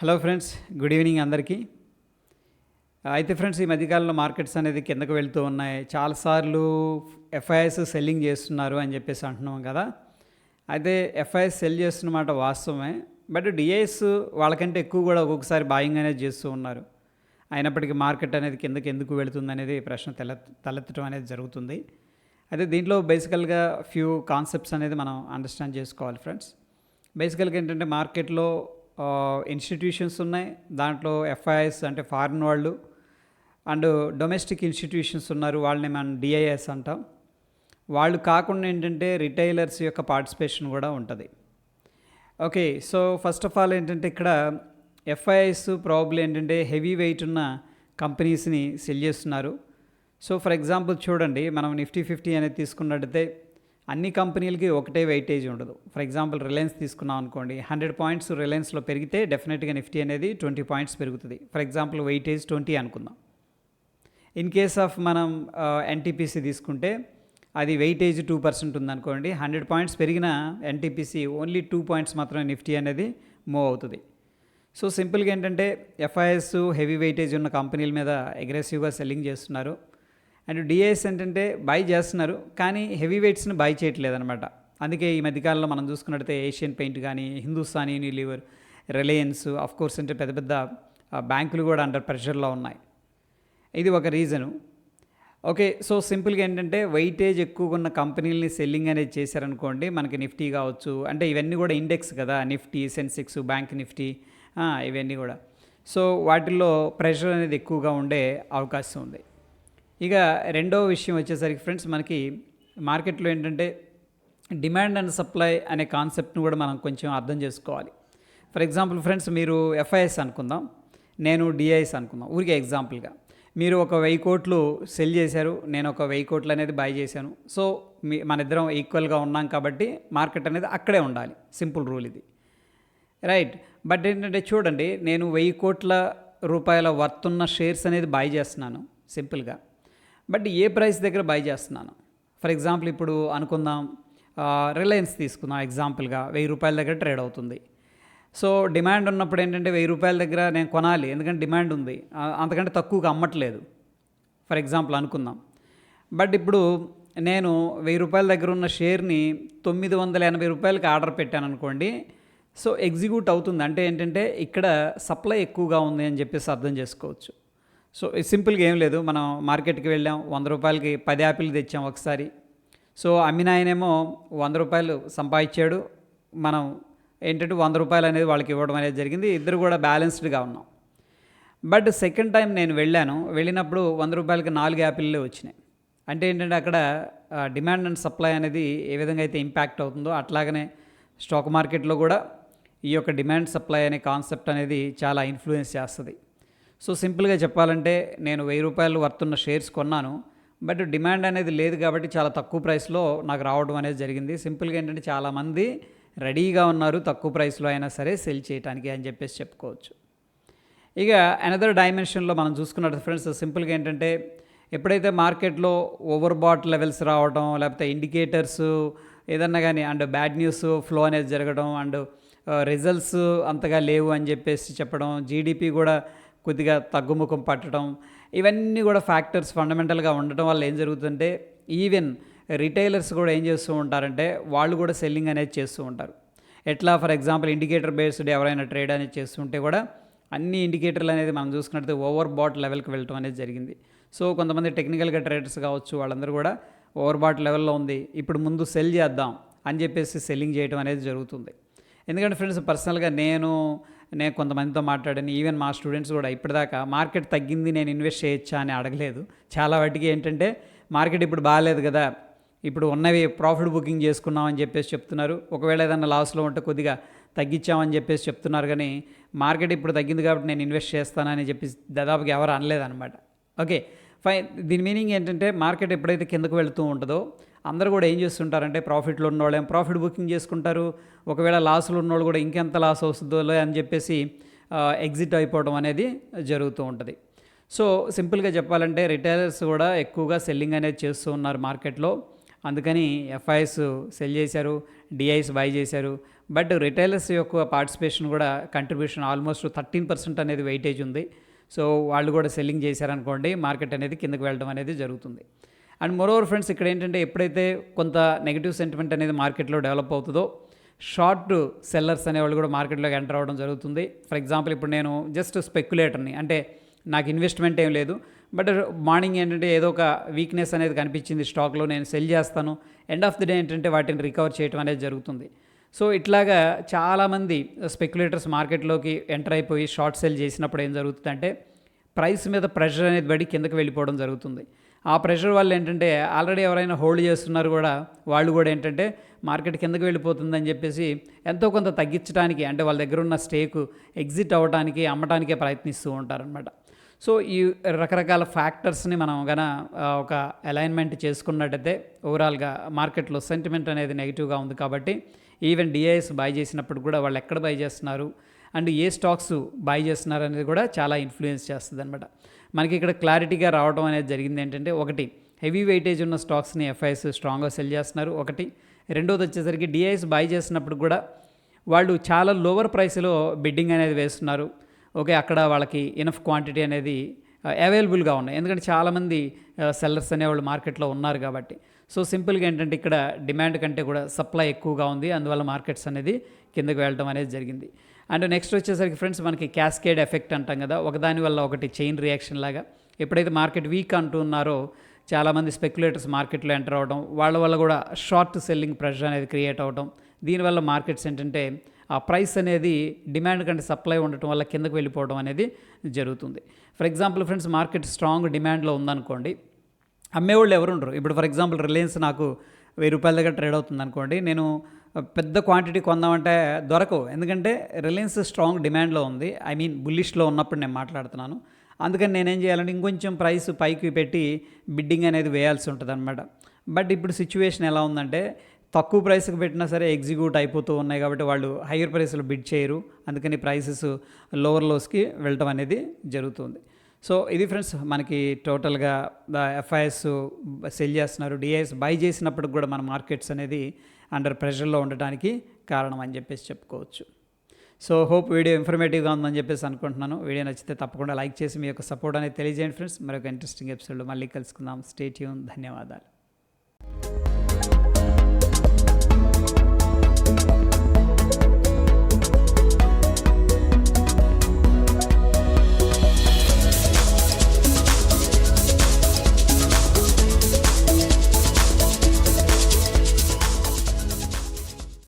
Hello friends good evening అందరికీ. అయితే friends ఈ మధ్యకాలంలో మార్కెట్స్ అనేది కిందకు వెళ్తూ ఉన్నాయి. చాలాసార్లు ఎఫ్ఐఎస్ సెల్లింగ్ చేస్తున్నారు అని చెప్పేసి అంటున్నాం కదా. అయితే ఎఫ్ఐఎస్ సెల్ చేస్తున్నమాట వాస్తవమే. బట్ డిఐఎస్ వాళ్ళకంటే ఎక్కువ కూడా ఒక్కొక్కసారి బాయింగ్ అనేది చేస్తూ ఉన్నారు. అయినప్పటికీ మార్కెట్ అనేది కిందకి ఎందుకు వెళుతుంది అనేది ప్రశ్న తెల తలెత్తడం అనేది జరుగుతుంది. అయితే దీంట్లో బేసికల్గా ఫ్యూ కాన్సెప్ట్స్ అనేది మనం అండర్స్టాండ్ చేసుకోవాలి ఫ్రెండ్స్. బేసికల్గా ఏంటంటే మార్కెట్లో ఇన్స్టిట్యూషన్స్ ఉన్నాయి. దాంట్లో ఎఫ్ఐఎస్ అంటే ఫారిన్ వాళ్ళు. అండ్ డొమెస్టిక్ ఇన్స్టిట్యూషన్స్ ఉన్నారు. వాళ్ళని మనం డిఐఎస్ అంటాం. వాళ్ళు కాకుండా ఏంటంటే రిటైలర్స్ యొక్క పార్టిసిపేషన్ కూడా ఉంటుంది. Okay so first of all ఏంటంటే ఇక్కడ ఎఫ్ఐఎస్ ప్రాబ్లం ఏంటంటే హెవీ వెయిట్ ఉన్న కంపెనీస్ని సెల్ చేస్తున్నారు. సో ఫర్ ఎగ్జాంపుల్ చూడండి మనం నిఫ్టీ ఫిఫ్టీ అనేది తీసుకున్నట్టయితే అన్ని కంపెనీలకి ఒకటే వెయిటేజ్ ఉండదు. ఫర్ ఎగ్జాంపుల్ రిలయన్స్ తీసుకున్నాం అనుకోండి హండ్రెడ్ పాయింట్స్ రిలయన్స్లో పెరిగితే డెఫినెట్గా నిఫ్టీ అనేది ట్వంటీ పాయింట్స్ పెరుగుతుంది. ఫర్ ఎగ్జాంపుల్ వెయిటేజ్ ట్వంటీ అనుకుందాం. ఇన్ కేస్ ఆఫ్ మనం uh, ఎన్టీపీసీ తీసుకుంటే అది వెయిటేజ్ టూ పర్సెంట్ ఉందనుకోండి హండ్రెడ్ పాయింట్స్ పెరిగిన ఎన్టీపీసీ ఓన్లీ టూ పాయింట్స్ మాత్రమే నిఫ్టీ అనేది మూవ్ అవుతుంది. సో సింపుల్గా ఏంటంటే ఎఫ్ఐఎస్ హెవీ వెయిటేజ్ ఉన్న కంపెనీల మీద అగ్రెసివ్గా సెల్లింగ్ చేస్తున్నారు. అండ్ డిఏఎస్ ఏంటంటే బై చేస్తున్నారు కానీ హెవీ వెయిట్స్ని బై చేయట్లేదు అనమాట అందుకే ఈ మధ్యకాలంలో మనం చూసుకున్నట్టయితే ఏషియన్ పెయింట్ కానీ Hindustan Unilever Reliance of course అంటే పెద్ద పెద్ద బ్యాంకులు కూడా అండర్ ప్రెషర్లో ఉన్నాయి. ఇది ఒక రీజను ఓకే సో సింపుల్గా ఏంటంటే వెయిటేజ్ ఎక్కువగా ఉన్న కంపెనీలని సెల్లింగ్ అనేది చేశారనుకోండి మనకి నిఫ్టీ కావచ్చు అంటే ఇవన్నీ కూడా ఇండెక్స్ కదా నిఫ్టీ సెన్సెక్స్ బ్యాంక్ నిఫ్టీ ఇవన్నీ కూడా. సో వాటిల్లో ప్రెషర్ అనేది ఎక్కువగా ఉండే అవకాశం ఉంది. ఇక రెండవ విషయం వచ్చేసరికి ఫ్రెండ్స్ మనకి మార్కెట్లో ఏంటంటే డిమాండ్ అండ్ సప్లై అనే కాన్సెప్ట్ను కూడా మనం కొంచెం అర్థం చేసుకోవాలి. ఫర్ ఎగ్జాంపుల్ ఫ్రెండ్స్ మీరు ఎఫ్ఐఎస్ అనుకుందాం నేను డిఐఎస్ అనుకుందాం ఊరికే ఎగ్జాంపుల్గా. మీరు ఒక వెయ్యి కోట్లు సెల్ చేశారు నేను ఒక వెయ్యి కోట్లు అనేది బై చేశాను. సో మీ మన ఇద్దరం ఈక్వల్గా ఉన్నాం కాబట్టి మార్కెట్ అనేది అక్కడే ఉండాలి సింపుల్ రూల్ ఇది. రైట్ బట్ ఏంటంటే చూడండి నేను వెయ్యి కోట్ల రూపాయల వర్త్ ఉన్న షేర్స్ అనేది బై చేస్తున్నాను సింపుల్గా. బట్ ఏ ప్రైస్ దగ్గర బై చేస్తున్నాను? ఫర్ ఎగ్జాంపుల్ ఇప్పుడు అనుకుందాం రిలయన్స్ తీసుకుందాం ఎగ్జాంపుల్గా వెయ్యి రూపాయల దగ్గర ట్రేడ్ అవుతుంది. సో డిమాండ్ ఉన్నప్పుడు ఏంటంటే వెయ్యి రూపాయల దగ్గర నేను కొనాలి ఎందుకంటే డిమాండ్ ఉంది. అంతకంటే తక్కువగా అమ్మట్లేదు. ఫర్ ఎగ్జాంపుల్ అనుకుందాం. బట్ ఇప్పుడు నేను వెయ్యి రూపాయల దగ్గర ఉన్న షేర్ని తొమ్మిది వందల ఎనభై రూపాయలకి ఆర్డర్ పెట్టాను అనుకోండి సో ఎగ్జిక్యూట్ అవుతుంది. అంటే ఏంటంటే ఇక్కడ సప్లై ఎక్కువగా ఉంది అని చెప్పేసి అర్థం చేసుకోవచ్చు. సో సింపుల్గా ఏం లేదు. మనం మార్కెట్కి వెళ్ళాం వంద రూపాయలకి పది యాపిల్ తెచ్చాం ఒకసారి. సో అమ్మిన ఆయనేమో వంద రూపాయలు సంపాదించాడు. మనం ఏంటంటే వంద రూపాయలు అనేది వాళ్ళకి ఇవ్వడం అనేది జరిగింది. ఇద్దరు కూడా బ్యాలెన్స్డ్గా ఉన్నాం. బట్ సెకండ్ టైం నేను వెళ్ళాను. వెళ్ళినప్పుడు వంద రూపాయలకి నాలుగు యాపిల్లే వచ్చినాయి. అంటే ఏంటంటే అక్కడ డిమాండ్ అండ్ సప్లై అనేది ఏ విధంగా అయితే ఇంపాక్ట్ అవుతుందో అట్లాగనే స్టాక్ మార్కెట్లో కూడా ఈ యొక్క డిమాండ్ సప్లై అనే కాన్సెప్ట్ అనేది చాలా ఇన్ఫ్లుయెన్స్ చేస్తుంది. సో సింపుల్గా చెప్పాలంటే నేను వెయ్యి రూపాయలు వర్తున్న షేర్స్ కొన్నాను. బట్ డిమాండ్ అనేది లేదు కాబట్టి చాలా తక్కువ ప్రైస్లో నాకు రావడం అనేది జరిగింది. సింపుల్గా ఏంటంటే చాలామంది రెడీగా ఉన్నారు తక్కువ ప్రైస్లో అయినా సరే సెల్ చేయడానికి అని చెప్పేసి చెప్పుకోవచ్చు. ఇక అనదర్ డైమెన్షన్లో మనం చూసుకున్నట్టు ఫ్రెండ్స్ సింపుల్గా ఏంటంటే ఎప్పుడైతే మార్కెట్లో ఓవర్ బాట్ లెవెల్స్ రావడం లేకపోతే ఇండికేటర్స్ ఏదన్నా కానీ అండ్ బ్యాడ్ న్యూస్ ఫ్లో అనేది జరగడం అండ్ రిజల్ట్స్ అంతగా లేవు అని చెప్పేసి చెప్పడం జీడిపి కూడా కొద్దిగా తగ్గుముఖం పట్టడం ఇవన్నీ కూడా ఫ్యాక్టర్స్ ఫండమెంటల్గా ఉండటం వల్ల ఏం జరుగుతుందంటే ఈవెన్ రిటైలర్స్ కూడా ఏం చేస్తూ ఉంటారంటే వాళ్ళు కూడా సెల్లింగ్ అనేది చేస్తూ ఉంటారు. ఎట్లా ఫర్ ఎగ్జాంపుల్ ఇండికేటర్ బేస్డ్ ఎవరైనా ట్రేడ్ అనేది చేస్తుంటే కూడా అన్ని ఇండికేటర్లు అనేది మనం చూసుకున్నట్టు ఓవర్ బాట్ లెవెల్కి వెళ్ళటం అనేది జరిగింది. సో కొంతమంది టెక్నికల్గా ట్రేడర్స్ కావచ్చు వాళ్ళందరూ కూడా ఓవర్ బాట్ లెవెల్లో ఉంది ఇప్పుడు ముందు సెల్ చేద్దాం అని చెప్పేసి సెల్లింగ్ చేయడం అనేది జరుగుతుంది. ఎందుకంటే ఫ్రెండ్స్ పర్సనల్గా నేను నేను కొంతమందితో మాట్లాడాను. ఈవెన్ మా స్టూడెంట్స్ కూడా ఇప్పటిదాకా మార్కెట్ తగ్గింది నేను ఇన్వెస్ట్ చేయొచ్చా అని అడగలేదు. చాలా వాటికి ఏంటంటే మార్కెట్ ఇప్పుడు బాగాలేదు కదా ఇప్పుడు ఉన్నవి ప్రాఫిట్ బుకింగ్ చేసుకున్నామని చెప్పేసి చెప్తున్నారు. ఒకవేళ ఏదైనా లాస్లో ఉంటే కొద్దిగా తగ్గించామని చెప్పేసి చెప్తున్నారు కానీ మార్కెట్ ఇప్పుడు తగ్గింది కాబట్టి నేను ఇన్వెస్ట్ చేస్తానని చెప్పేసి దాదాపుగా ఎవరు అనలేదన్నమాట. ఓకే ఫైన్ దీని మీనింగ్ ఏంటంటే మార్కెట్ ఎప్పుడైతే కిందకు వెళుతూ ఉంటుందో అందరూ కూడా ఏం చేస్తుంటారంటే ప్రాఫిట్లో ఉన్నవాళ్ళు ఏం ప్రాఫిట్ బుకింగ్ చేసుకుంటారు. ఒకవేళ లాస్లో ఉన్నవాళ్ళు కూడా ఇంకెంత లాస్ వస్తుందో అని చెప్పేసి ఎగ్జిట్ అయిపోవడం అనేది జరుగుతూ ఉంటుంది. సో సింపుల్గా చెప్పాలంటే రిటైలర్స్ కూడా ఎక్కువగా సెల్లింగ్ అనేది చేస్తూ ఉన్నారు మార్కెట్లో. అందుకని ఎఫ్ఐఎస్ సెల్ చేశారు డిఐస్ బై చేశారు. బట్ రిటైలర్స్ యొక్క పార్టిసిపేషన్ కూడా కంట్రిబ్యూషన్ ఆల్మోస్ట్ థర్టీన్ పర్సెంట్ అనేది వెయిటేజ్ ఉంది. సో వాళ్ళు కూడా సెల్లింగ్ చేశారనుకోండి మార్కెట్ అనేది కిందకి వెళ్ళడం అనేది జరుగుతుంది. అండ్ మోరోవర్ ఫ్రెండ్స్ ఇక్కడ ఏంటంటే ఎప్పుడైతే కొంత నెగిటివ్ సెంటిమెంట్ అనేది మార్కెట్లో డెవలప్ అవుతుందో షార్ట్ సెల్లర్స్ అనేవాళ్ళు కూడా మార్కెట్లోకి ఎంటర్ అవ్వడం జరుగుతుంది. ఫర్ ఎగ్జాంపుల్ ఇప్పుడు నేను జస్ట్ స్పెక్యులేటర్ని అంటే నాకు ఇన్వెస్ట్మెంట్ ఏం లేదు బట్ మార్నింగ్ ఏంటంటే ఏదో ఒక వీక్నెస్ అనేది కనిపించింది స్టాక్లో నేను సెల్ చేస్తాను. ఎండ్ ఆఫ్ ది డే ఏంటంటే వాటిని రికవర్ చేయడం అనేది జరుగుతుంది. సో ఇట్లాగా చాలామంది స్పెక్యులేటర్స్ మార్కెట్లోకి ఎంటర్ అయిపోయి షార్ట్ సెల్ చేసినప్పుడు ఏం జరుగుతుందంటే ప్రైస్ మీద ప్రెషర్ అనేది పడి కిందకి వెళ్ళిపోవడం జరుగుతుంది. ఆ ప్రెషర్ వల్ల ఏంటంటే ఆల్రెడీ ఎవరైనా హోల్డ్ చేస్తున్నారు కూడా వాళ్ళు కూడా ఏంటంటే మార్కెట్ కిందకి వెళ్ళిపోతుందని చెప్పేసి ఎంతో కొంత తగ్గించడానికి అంటే వాళ్ళ దగ్గర ఉన్న స్టేక్ ఎగ్జిట్ అవ్వడానికి అమ్మటానికే ప్రయత్నిస్తూ ఉంటారనమాట సో ఈ రకరకాల ఫ్యాక్టర్స్ని మనం గన ఒక అలైన్మెంట్ చేసుకున్నట్టయితే ఓవరాల్గా మార్కెట్లో సెంటిమెంట్ అనేది నెగిటివ్గా ఉంది కాబట్టి ఈవెన్ డిఐఎస్ బై చేసినప్పుడు కూడా వాళ్ళు ఎక్కడ బై చేస్తున్నారు అండ్ ఏ స్టాక్స్ బై చేస్తున్నారు అనేది కూడా చాలా ఇన్ఫ్లుయెన్స్ చేస్తుంది అనమాట మనకి ఇక్కడ క్లారిటీగా రావడం అనేది జరిగింది ఏంటంటే ఒకటి హెవీ వెయిటేజ్ ఉన్న స్టాక్స్ని ఎఫ్ఐఎస్ స్ట్రాంగ్గా సెల్ చేస్తున్నారు. ఒకటి రెండోది వచ్చేసరికి డిఐఎస్ బై చేసినప్పుడు కూడా వాళ్ళు చాలా లోవర్ ప్రైస్లో బిడ్డింగ్ అనేది వేస్తున్నారు. ఓకే అక్కడ వాళ్ళకి ఇనఫ్ క్వాంటిటీ అనేది అవైలబుల్గా ఉన్నాయి. ఎందుకంటే చాలామంది సెల్లర్స్ అనేవాళ్ళు మార్కెట్లో ఉన్నారు కాబట్టి. సో సింపుల్గా ఏంటంటే ఇక్కడ డిమాండ్ కంటే కూడా సప్లై ఎక్కువగా ఉంది. అందువల్ల మార్కెట్స్ అనేది కిందకి వెళ్ళడం అనేది జరిగింది. అండ్ నెక్స్ట్ వచ్చేసరికి ఫ్రెండ్స్ మనకి క్యాస్కేడ్ ఎఫెక్ట్ అంటాం కదా ఒకదాని వల్ల ఒకటి చైన్ రియాక్షన్ లాగా. ఎప్పుడైతే మార్కెట్ వీక్ అంటున్నారో చాలామంది స్పెక్యులేటర్స్ మార్కెట్లో ఎంటర్ అవ్వడం వాళ్ళ వల్ల కూడా షార్ట్ సెల్లింగ్ ప్రెషర్ అనేది క్రియేట్ అవ్వడం దీనివల్ల మార్కెట్స్ ఏంటంటే ఆ ప్రైస్ అనేది డిమాండ్ కంటే సప్లై ఉండటం వల్ల కిందకు వెళ్ళిపోవడం అనేది జరుగుతుంది. For example friends market strong డిమాండ్లో ఉందనుకోండి అమ్మేవాళ్ళు ఎవరు ఉండరు ఇప్పుడు ఫర్ ఎగ్జాంపుల్ రిలయన్స్ నాకు వెయ్యి రూపాయల దగ్గర ట్రేడ్ అవుతుంది అనుకోండి నేను పెద్ద క్వాంటిటీ కొందామంటే దొరకవు. ఎందుకంటే రిలయన్స్ స్ట్రాంగ్ డిమాండ్లో ఉంది. ఐ మీన్ బుల్లిష్లో ఉన్నప్పుడు నేను మాట్లాడుతున్నాను. అందుకని నేనేం చేయాలంటే ఇంకొంచెం ప్రైస్ పైకి పెట్టి బిడ్డింగ్ అనేది వేయాల్సి ఉంటుంది అనమాట బట్ ఇప్పుడు సిచ్యువేషన్ ఎలా ఉందంటే తక్కువ ప్రైస్కి పెట్టినా సరే ఎగ్జిక్యూట్ అయిపోతూ ఉన్నాయి కాబట్టి వాళ్ళు హయ్యర్ ప్రైస్లో బిడ్ చేయరు. అందుకని ప్రైసెస్ లోవర్ లోస్కి వెళ్ళటం అనేది జరుగుతుంది. సో ఇది ఫ్రెండ్స్ మనకి టోటల్గా ఎఫ్ఐఎస్ సెల్ చేస్తున్నారు. డిఐఎస్ బై చేసినప్పుడు కూడా మన మార్కెట్స్ అనేది అండర్ ప్రెషర్లో ఉండటానికి కారణం అని చెప్పేసి చెప్పుకోవచ్చు. సో హోప్ వీడియో ఇన్ఫర్మేటివ్గా ఉందని చెప్పేసి అనుకుంటున్నాను. వీడియో నచ్చితే తప్పకుండా లైక్ చేసి మీ యొక్క సపోర్ట్ అనేది తెలియజేయండి ఫ్రెండ్స్ మరొక ఇంట్రెస్టింగ్ ఎపిసోడ్లో మళ్ళీ కలుసుకుందాం. స్టేట్యూన్ ధన్యవాదాలు.